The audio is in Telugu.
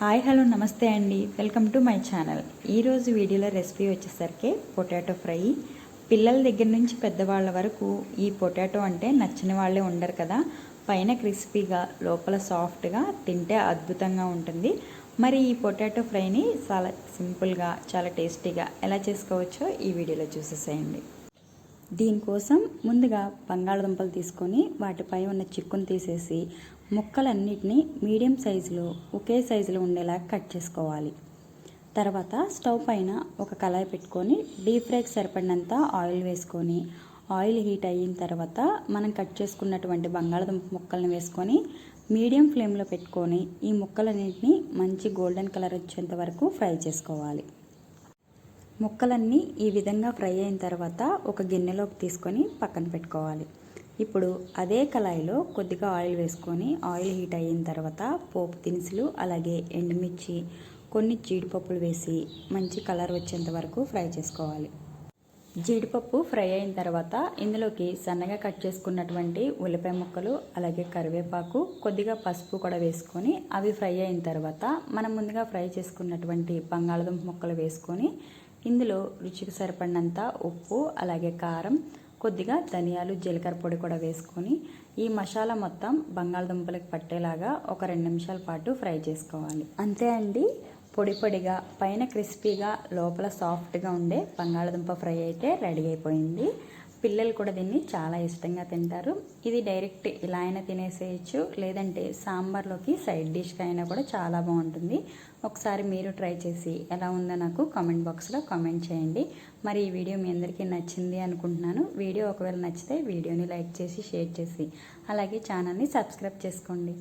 హాయ్ హలో నమస్తే అండి. Welcome to my channel. ఈరోజు వీడియోలో రెసిపీ వచ్చేసరికి పొటాటో ఫ్రై. పిల్లల దగ్గర నుంచి పెద్దవాళ్ళ వరకు ఈ పొటాటో అంటే నచ్చిన వాళ్ళే ఉండరు కదా. పైన క్రిస్పీగా లోపల సాఫ్ట్గా తింటే అద్భుతంగా ఉంటుంది. మరి ఈ పొటాటో ఫ్రైని చాలా సింపుల్గా చాలా టేస్టీగా ఎలా చేసుకోవచ్చో ఈ వీడియోలో చూసేసేయండి. దీనికోసం ముందుగా బంగాళదుంపలు తీసుకొని వాటిపై ఉన్న చిక్కును తీసేసి ముక్కలన్నిటినీ మీడియం సైజులో ఒకే సైజులో ఉండేలా కట్ చేసుకోవాలి. తర్వాత స్టవ్ పైన ఒక కళాయి పెట్టుకొని డీప్ ఫ్రైకి సరిపడినంత ఆయిల్ వేసుకొని ఆయిల్ హీట్ అయిన తర్వాత మనం కట్ చేసుకున్నటువంటి బంగాళదుంప ముక్కల్ని వేసుకొని మీడియం ఫ్లేమ్లో పెట్టుకొని ఈ ముక్కలన్నింటినీ మంచి గోల్డెన్ కలర్ వచ్చేంత వరకు ఫ్రై చేసుకోవాలి. ముక్కలన్నీ ఈ విధంగా ఫ్రై అయిన తర్వాత ఒక గిన్నెలోకి తీసుకొని పక్కన పెట్టుకోవాలి. ఇప్పుడు అదే కళాయిలో కొద్దిగా ఆయిల్ వేసుకొని ఆయిల్ హీట్ అయిన తర్వాత పోపు దినుసులు అలాగే ఎండుమిర్చి కొన్ని జీడిపప్పులు వేసి మంచి కలర్ వచ్చేంత వరకు ఫ్రై చేసుకోవాలి. జీడిపప్పు ఫ్రై అయిన తర్వాత ఇందులోకి సన్నగా కట్ చేసుకున్నటువంటి ఉల్లిపాయ ముక్కలు అలాగే కరివేపాకు కొద్దిగా పసుపు కూడా వేసుకొని అవి ఫ్రై అయిన తర్వాత మనం ముందుగా ఫ్రై చేసుకున్నటువంటి బంగాళదుంప ముక్కలు వేసుకొని ఇందులో రుచికి సరిపడినంత ఉప్పు అలాగే కారం కొద్దిగా ధనియాలు జీలకర్ర పొడి కూడా వేసుకొని ఈ మసాలా మొత్తం బంగాళదుంపలకు పట్టేలాగా ఒక రెండు నిమిషాల పాటు ఫ్రై చేసుకోవాలి. అంతే అండి. పొడి పొడిగా పైన క్రిస్పీగా లోపల సాఫ్ట్గా ఉండే బంగాళదుంప ఫ్రై అయితే రెడీ అయిపోయింది. పిల్లలు కూడా దీన్ని చాలా ఇష్టంగా తింటారు. ఇది డైరెక్ట్ ఇలా అయినా తినేసేయచ్చు. లేదంటే సాంబార్లోకి సైడ్ డిష్గా అయినా కూడా చాలా బాగుంటుంది. ఒకసారి మీరు ట్రై చేసి ఎలా ఉందో నాకు కామెంట్ బాక్స్లో కామెంట్ చేయండి. మరి ఈ వీడియో మీ అందరికీ నచ్చింది అనుకుంటున్నాను. వీడియో ఒకవేళ నచ్చితే వీడియోని లైక్ చేసి షేర్ చేసి అలాగే ఛానల్ని సబ్స్క్రైబ్ చేసుకోండి.